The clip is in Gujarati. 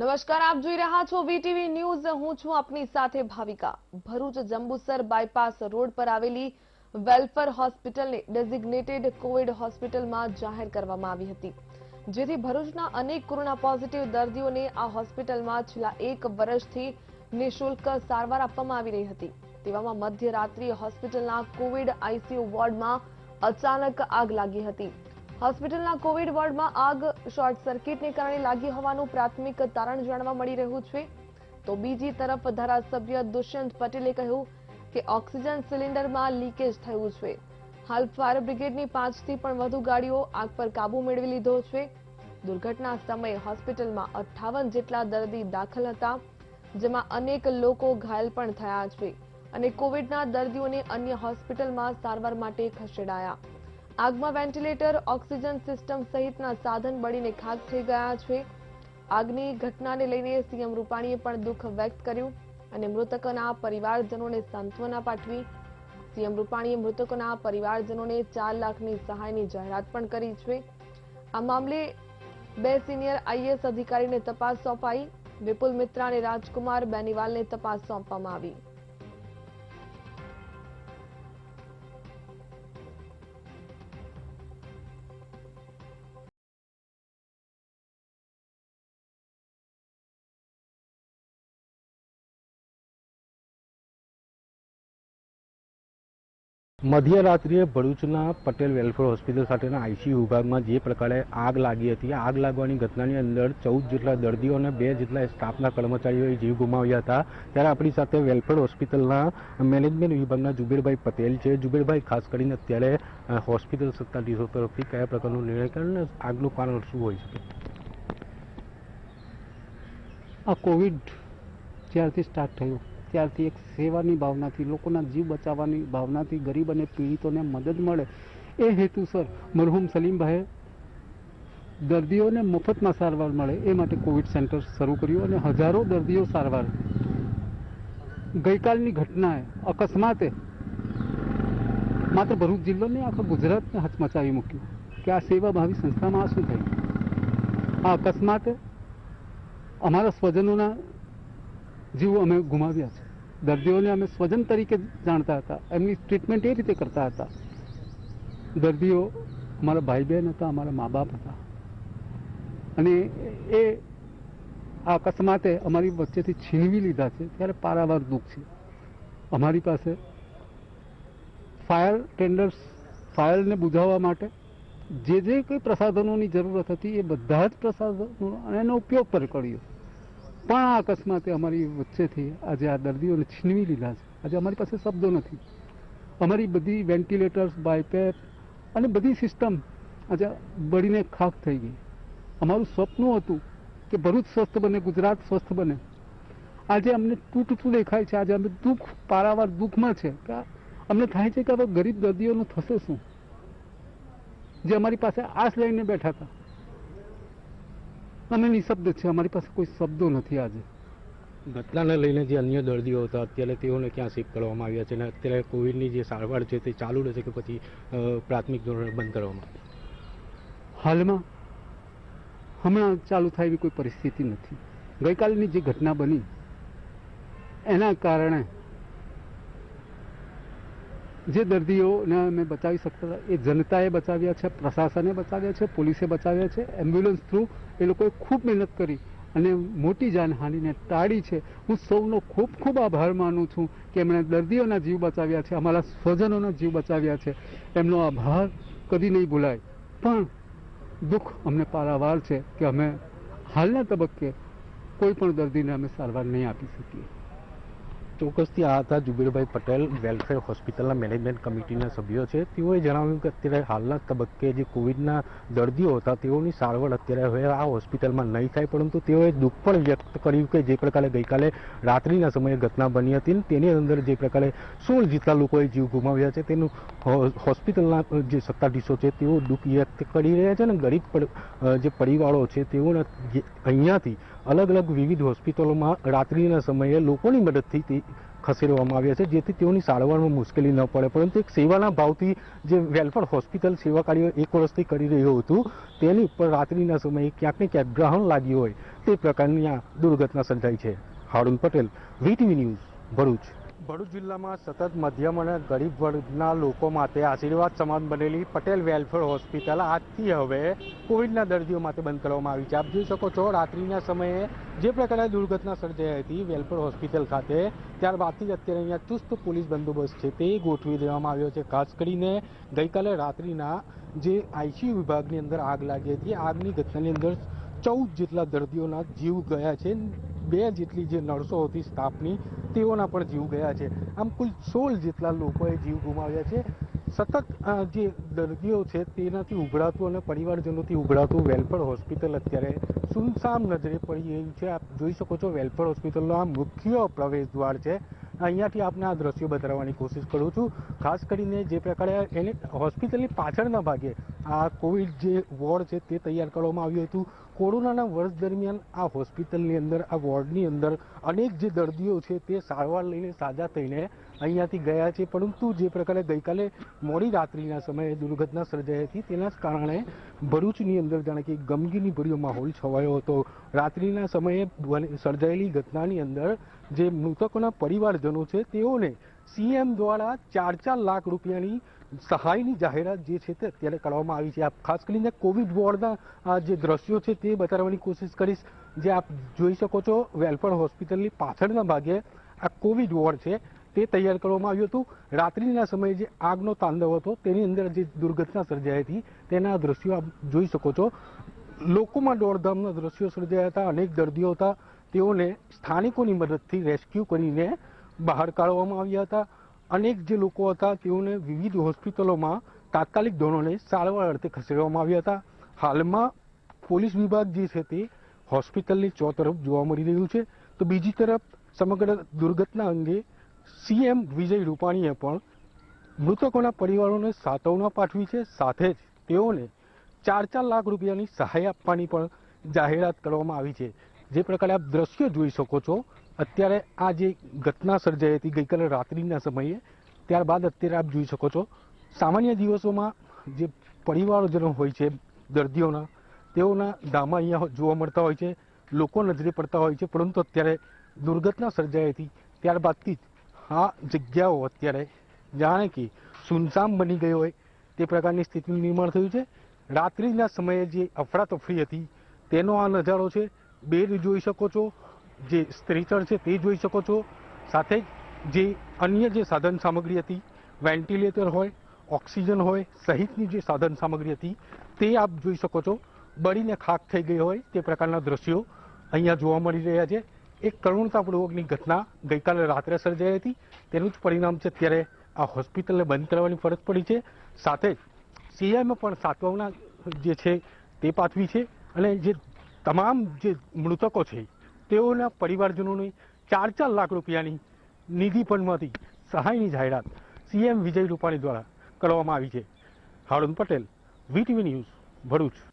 નમસ્કાર, આપ જોઈ રહ્યા છો વીટીવી ન્યૂઝ. હું છું આપની સાથે ભાવિકા. ભરૂચ જંબુસર બાયપાસ રોડ પર આવેલી વેલફેર હોસ્પિટલને ડેઝિગ્નેટેડ કોવિડ હોસ્પિટલમાં જાહેર કરવામાં આવી હતી. જેથી ભરૂચના અનેક કોરોના પોઝિટિવ દર્દીઓને આ હોસ્પિટલમાં છેલ્લા એક વર્ષથી નિઃશુલ્ક સારવાર આપવામાં આવી રહી હતી. તેવામાં મધ્યરાત્રિએ હોસ્પિટલના કોવિડ આઈસીયુ વોર્ડમાં અચાનક આગ લાગી હતી. હોસ્પિટલના કોવિડ વોર્ડમાં આગ શોર્ટ સર્કિટને કારણે લાગી હોવાનું પ્રાથમિક તારણ જાણવા મળી રહ્યું છે. તો બીજી તરફ ધારાસભ્ય દુષ્યંત પટેલે કહ્યું કે ઓક્સિજન સિલિન્ડરમાં લીકેજ થયું છે. હાલ ફાયર બ્રિગેડની પાંચથી પણ વધુ ગાડીઓ આગ પર કાબુ મેળવી લીધો છે. દુર્ઘટના સમયે હોસ્પિટલમાં અઠ્ઠાવન જેટલા દર્દી દાખલ હતા, જેમાં અનેક લોકો ઘાયલ પણ થયા છે અને કોવિડના દર્દીઓને અન્ય હોસ્પિટલમાં સારવાર માટે ખસેડાયા. આગમાં વેન્ટિલેટર, ઓક્સિજન સિસ્ટમ સહિતના સાધન બળીને ખાક થઈ ગયા છે. આગની ઘટનાને લઈને સીએમ રૂપાણીએ પણ દુઃખ વ્યક્ત કર્યું અને મૃતકોના પરિવારજનોને સાંત્વના પાઠવી. સીએમ રૂપાણીએ મૃતકોના પરિવારજનોને ચાર લાખની સહાયની જાહેરાત પણ કરી છે. આ મામલે બે સિનિયર આઈએએસ અધિકારીને તપાસ સોંપાઈ. વિપુલ મિત્રા અને રાજકુમાર બેનીવાલને તપાસ સોંપવામાં આવી. મધ્યરાત્રિએ ભરૂચના પટેલ વેલફેર હોસ્પિટલ ખાતેના આઈસીયુ વિભાગમાં જે પ્રકારે આગ લાગી હતી, આગ લાગવાની ઘટનાની અંદર ચૌદ જેટલા દર્દીઓ અને બે જેટલા સ્ટાફના કર્મચારીઓએ જીવ ગુમાવ્યા હતા. ત્યારે આપણી સાથે વેલફેર હોસ્પિટલના મેનેજમેન્ટ વિભાગના જુબેરભાઈ પટેલ છે. જુબેરભાઈ, ખાસ કરીને અત્યારે હોસ્પિટલ સત્તાધીશો તરફથી કયા પ્રકારનો નિર્ણય કરીને આગનું કારણ શું હોય શકે? આ કોવિડ જ્યારથી સ્ટાર્ટ થયું. ત્યારથી એક સેવાની ભાવનાથી, લોકોના જીવ બચાવવાની ભાવનાથી ગરીબ અને પીડિતોને મદદ મળે. એ હેતુસર મરહુમ સલીમભાઈએ દર્દીઓને મફતમાં સારવાર મળે. એ માટે કોવિડ સેન્ટર શરૂ કર્યું અને હજારો દર્દીઓ સારવાર. ગઈકાલની ઘટનાએ અકસ્માતે માત્ર ભરૂચ જિલ્લો નહીં, આખા ગુજરાતને હચમચાવી મૂક્યું કે આ સેવાભાવી સંસ્થામાં આ શું થયું? આ અકસ્માતે અમારા સ્વજનોના જીવ અમે ગુમાવ્યા છે. દર્દીઓને અમે સ્વજન તરીકે જાણતા હતા. એમની ટ્રીટમેન્ટ એ રીતે કરતા હતા. દર્દીઓ અમારા ભાઈ બહેન હતા, અમારા મા બાપ હતા. અને એ આ અકસ્માતે અમારી વચ્ચેથી છીનવી લીધા છે. ત્યારે પારાવાર દુઃખ છે. અમારી પાસે ફાયર ટેન્ડર્સ ફાયરને બુઝાવવા માટે જે જે કંઈ પ્રસાધનોની જરૂરત હતી, એ બધા જ પ્રસાધનો એનો ઉપયોગ પર કર્યો. પણ આ અકસ્માતે અમારી વચ્ચેથી આજે આ દર્દીઓને છીનવી લીધા છે. આજે અમારી પાસે શબ્દો નથી. અમારી બધી વેન્ટિલેટર્સ બાયપેપ અને બધી સિસ્ટમ આજે બળીને ખાક થઈ ગઈ. અમારું સ્વપ્ન હતું કે ભરૂચ સ્વસ્થ બને, ગુજરાત સ્વસ્થ બને. આજે અમને તૂટતું દેખાય છે. આજે અમે દુઃખ, પારાવાર દુઃખમાં છે અમને થાય છે કે હવે ગરીબ દર્દીઓનું થશે શું? જે અમારી પાસે આશ લઈને બેઠા હતા. અમે નિશબ્દ છે. અમારી પાસે કોઈ શબ્દો નથી આજે. ઘટનાને લઈને જે અન્ય દર્દીઓ હતા અત્યારે તેઓને ક્યાં શિફ્ટ કરવામાં આવ્યા છે અને અત્યારે કોવિડની જે સારવાર છે તે ચાલુ રહેશે કે પછી પ્રાથમિક ધોરણે બંધ કરવામાં આવશે? હાલમાં હમણાં ચાલુ થાય એવી કોઈ પરિસ્થિતિ નથી. ગઈકાલની જે ઘટના બની એના કારણે જે દર્દીઓને અમે બચાવી શકતા હતા એ જનતાએ બચાવ્યા છે, પ્રશાસને બચાવ્યા છે, પોલીસે બચાવ્યા છે. એમ્બ્યુલન્સ થ્રુ એ લોકોએ ખૂબ મહેનત કરી અને મોટી જાનહાનિને ટાળી છે. હું સૌનો ખૂબ ખૂબ આભાર માનું છું કે એમણે દર્દીઓના જીવ બચાવ્યા છે, અમારા સ્વજનોના જીવ બચાવ્યા છે. એમનો આભાર કદી નહીં ભૂલાય. પણ દુઃખ અમને પારાવાર છે કે અમે હાલના તબક્કે કોઈ પણ દર્દીને અમે સારવાર નહીં આપી શકીએ. ચોક્કસથી આ હતા જુબેરભાઈ પટેલ વેલફેર હોસ્પિટલના મેનેજમેન્ટ કમિટીના સભ્યો છે. તેઓએ જણાવ્યું કે અત્યારે હાલના તબક્કે જે કોવિડના દર્દીઓ હતા, તેઓની સારવાર અત્યારે હવે આ હોસ્પિટલમાં નહીં થાય, પરંતુ તેઓએ દુઃખ પણ વ્યક્ત કર્યું કે જે પ્રકારે ગઈકાલે રાત્રિના સમયે ઘટના બની હતી તેની અંદર જે પ્રકારે સોળ જેટલા લોકોએ જીવ ગુમાવ્યા છે, તેનું હોસ્પિટલના જે સત્તાધીશો છે, તેઓ દુઃખ વ્યક્ત કરી રહ્યા છે અને ગરીબ જે પરિવારો છે, તેઓને અહીંયાથી અલગ અલગ વિવિધ હોસ્પિટલોમાં રાત્રિના સમયે લોકોની મદદથી તે ખસેડવામાં આવ્યા છે, જેથી તેઓની સારવારમાં મુશ્કેલી ન પડે. પરંતુ એક સેવાના ભાવથી જે વેલફેર હોસ્પિટલ સેવા કાર્ય એક વર્ષથી કરી રહ્યું હતું, તેની ઉપર રાત્રિના સમયે ક્યાંક ને ક્યાંક ગ્રહણ લાગ્યું હોય, તે પ્રકારની આ દુર્ઘટના સર્જાઈ છે. Harun Patel, VTV news Bharuch. Bharuch જિલ્લામાં સતત મધ્યમ અને ગરીબ વર્ગના લોકો માટે આશીર્વાદ સમાન બનેલી પટેલ વેલફેર હોસ્પિટલ આજથી હવે કોવિડના દર્દીઓ માટે બંધ કરવામાં આવી છે. આપ જોઈ શકો છો, રાત્રિના સમયે જે પ્રકારે દુર્ઘટના સર્જાઈ હતી વેલફેર હોસ્પિટલ ખાતે, ત્યારબાદથી જ અત્યારે અહીંયા ચુસ્ત પોલીસ બંદોબસ્ત છે તે ગોઠવી દેવામાં આવ્યો છે. ખાસ કરીને ગઈકાલે રાત્રિના જે આઈસીયુ વિભાગની અંદર આગ લાગી હતી. આગની ઘટનાની અંદર ચૌદ જેટલા દર્દીઓના જીવ ગયા છે. બે જેટલી જે નર્સો હતી સ્ટાફની, તેઓના પણ જીવ ગયા છે. આમ કુલ સોળ જેટલા લોકોએ જીવ ગુમાવ્યા છે. સતત જે દર્દીઓ છે, તેનાથી ઉભરાતું અને પરિવારજનોથી ઉભરાતું વેલફેર હોસ્પિટલ અત્યારે સુનસામ નજરે પડી રહ્યું છે. આપ જોઈ શકો છો, વેલફેર હોસ્પિટલનો આ મુખ્ય પ્રવેશ દ્વાર છે. અહીંયાથી આપને આ દ્રશ્યો બતાવવાની કોશિશ કરું છું. ખાસ કરીને જે પ્રકારે એને હોસ્પિટલની પાછળના ભાગે આ કોવિડ જે વોર્ડ છે તે તૈયાર કરવામાં આવ્યું હતું. કોરોનાના વર્ષ દરમિયાન આ હોસ્પિટલની અંદર, આ વોર્ડની અંદર અનેક જે દર્દીઓ છે તે સારવાર લઈને સાજા થઈને અહીંયાથી ગયા છે. પરંતુ જે પ્રકારે ગઈકાલે મોડી રાત્રિના સમયે દુર્ઘટના સર્જાઈ હતી, તેના કારણે ભરૂચની અંદર જાણે કે ગમગીની ભર્યો માહોલ છવાયો હતો. રાત્રિના સમયે સર્જાયેલી ઘટનાની અંદર જે મૃતકોના પરિવારજનો છે, તેઓને સીએમ દ્વારા ચાર ચાર લાખ રૂપિયાની સહાયની જાહેરાત જે છે તે અત્યારે કરવામાં આવી છે. આપ ખાસ કરીને કોવિડ વોર્ડના જે દ્રશ્યો છે તે બતાવવાની કોશિશ કરીશ. જે આપ જોઈ શકો છો, વેલફેર હોસ્પિટલની પાછળના ભાગે આ કોવિડ વોર્ડ છે તે તૈયાર કરવામાં આવ્યું હતું. રાત્રિના સમયે જે આગનો તાંડવ હતો, તેની અંદર જે દુર્ઘટના સર્જાઈ હતી, તેના દ્રશ્યો આપ જોઈ શકો છો. લોકોમાં દોડધામના દ્રશ્યો સર્જાયા હતા, અનેક દર્દીઓ હતા. તેઓને સ્થાનિકોની મદદથી રેસ્ક્યુ કરીને બહાર કાઢવામાં આવ્યા હતા. અનેક જે લોકો હતા, તેઓને વિવિધ હોસ્પિટલોમાં તાત્કાલિક ધોરણે સારવાર અર્થે ખસેડવામાં આવ્યા હતા. હાલમાં પોલીસ વિભાગ જે છે તે હોસ્પિટલની ચો તરફ જોવા મળી રહ્યું છે. તો બીજી તરફ સમગ્ર દુર્ઘટના અંગે સીએમ વિજય રૂપાણીએ પણ મૃતકોના પરિવારોને સાંત્વના પાઠવી છે. સાથે જ તેઓને ચાર ચાર લાખ રૂપિયાની સહાય આપવાની પણ જાહેરાત કરવામાં આવી છે. જે પ્રકારે આપ દ્રશ્યો જોઈ શકો છો અત્યારે આ જે ઘટના સર્જાઈ હતી ગઈકાલે રાત્રિના સમયે, ત્યારબાદ અત્યારે આપ જોઈ શકો છો, સામાન્ય દિવસોમાં જે પરિવારજનો હોય છે, દર્દીઓના, તેઓના ધામા અહીંયા જોવા મળતા હોય છે, લોકો નજરે પડતા હોય છે, પરંતુ અત્યારે દુર્ઘટના સર્જાઈ હતી. ત્યારબાદથી જ આ જગ્યાઓ અત્યારે જાણે કે સુનસામ બની ગઈ હોય તે પ્રકારની સ્થિતિનું નિર્માણ થયું છે. રાત્રિના સમયે જે અફડાતફડી હતી તેનો આ નજારો છે. બેડ જોઈ શકો છો. જે સ્ટ્રેચર છે તે જોઈ શકો છો. સાથે જ જે અન્ય જે સાધન સામગ્રી હતી, વેન્ટિલેટર હોય, ઓક્સિજન હોય, સહિતની જે સાધન સામગ્રી હતી, તે આપ જોઈ શકો છો. બળીને ખાક થઈ ગઈ હોય તે પ્રકારના દ્રશ્યો અહીંયા જોવા મળી રહ્યા છે. એક કરુણતાપૂર્વકની ઘટના ગઈકાલે રાત્રે સર્જાઈ હતી. તેનું જ પરિણામ છે અત્યારે આ હોસ્પિટલને બંધ કરવાની ફરજ પડી છે. સાથે જ સીઆઈમાં પણ સાત્વના જે છે તે પાથવી છે અને જે તમામ જે મૃતકો છે તેઓના પરિવારજનોને ચાર ચાર લાખ રૂપિયાની નિધિ ફંડમાંથી સહાયની જાહેરાત સીએમ વિજય રૂપાણી દ્વારા કરવામાં આવી છે. Harun Patel, VTV news Bharuch.